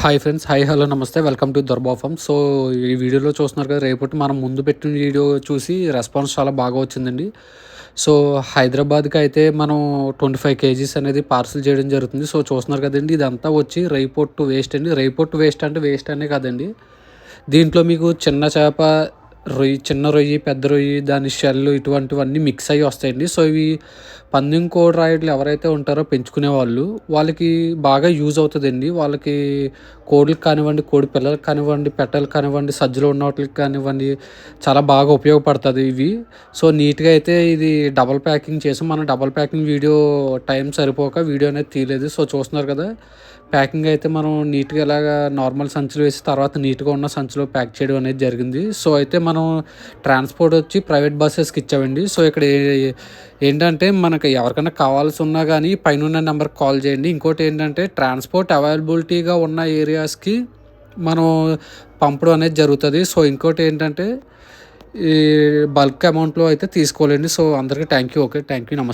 Hi friends hi hello నమస్తే welcome to దొర్బాఫమ్ so ఈ వీడియోలో చూస్తున్నారు కదా రేపటి మనం ముందు పెట్టిన వీడియో చూసి రెస్పాన్స్ చాలా బాగా వచ్చిందండి. సో హైదరాబాద్కి అయితే మనం ట్వంటీ ఫైవ్ కేజీస్ అనేది పార్సల్ చేయడం జరుగుతుంది. సో చూస్తున్నారు కదండి ఇదంతా వచ్చి రైపోర్ట్ వేస్ట్ అండి. రైపోర్ట్ వేస్ట్ అంటే వేస్ట్ అనే కదండి. దీంట్లో మీకు చిన్న చేప రొయ్యి చిన్న రొయ్యి పెద్ద రొయ్యి దాని షెల్ ఇటువంటివన్నీ మిక్స్ అయ్యి వస్తాయండి. సో ఇవి పందెం కోడి రాయుడులు ఎవరైతే ఉంటారో పెంచుకునే వాళ్ళు వాళ్ళకి బాగా యూజ్ అవుతుందండి. వాళ్ళకి కోడికి కానివ్వండి కోడి పిల్లలకు కానివ్వండి పెట్టలు కానివ్వండి సజ్జలు ఉన్న వాటికి కానివ్వండి చాలా బాగా ఉపయోగపడుతుంది ఇవి. సో నీట్గా అయితే ఇది డబల్ ప్యాకింగ్ చేసి మనం డబల్ ప్యాకింగ్ వీడియో టైం సరిపోక వీడియో అనేది తీయలేదు. సో చూస్తున్నారు కదా ప్యాకింగ్ అయితే మనం నీట్గా ఇలాగా నార్మల్ సంచులు వేసి తర్వాత నీట్గా ఉన్న సంచులో ప్యాక్ చేయడం అనేది జరిగింది. సో అయితే మనం మనం ట్రాన్స్పోర్ట్ వచ్చి ప్రైవేట్ బస్సెస్కి ఇచ్చామండి. సో ఇక్కడ ఏంటంటే మనకి ఎవరికైనా కావాల్సి ఉన్నా కానీ పైన నెంబర్కి కాల్ చేయండి. ఇంకోటి ఏంటంటే ట్రాన్స్పోర్ట్ అవైలబిలిటీగా ఉన్న ఏరియాస్కి మనం పంపడం అనేది జరుగుతుంది. సో ఇంకోటి ఏంటంటే ఈ బల్క్ అమౌంట్లో అయితే తీసుకోలేండి. సో అందరికీ thank you. Okay. Thank you. నమస్తే.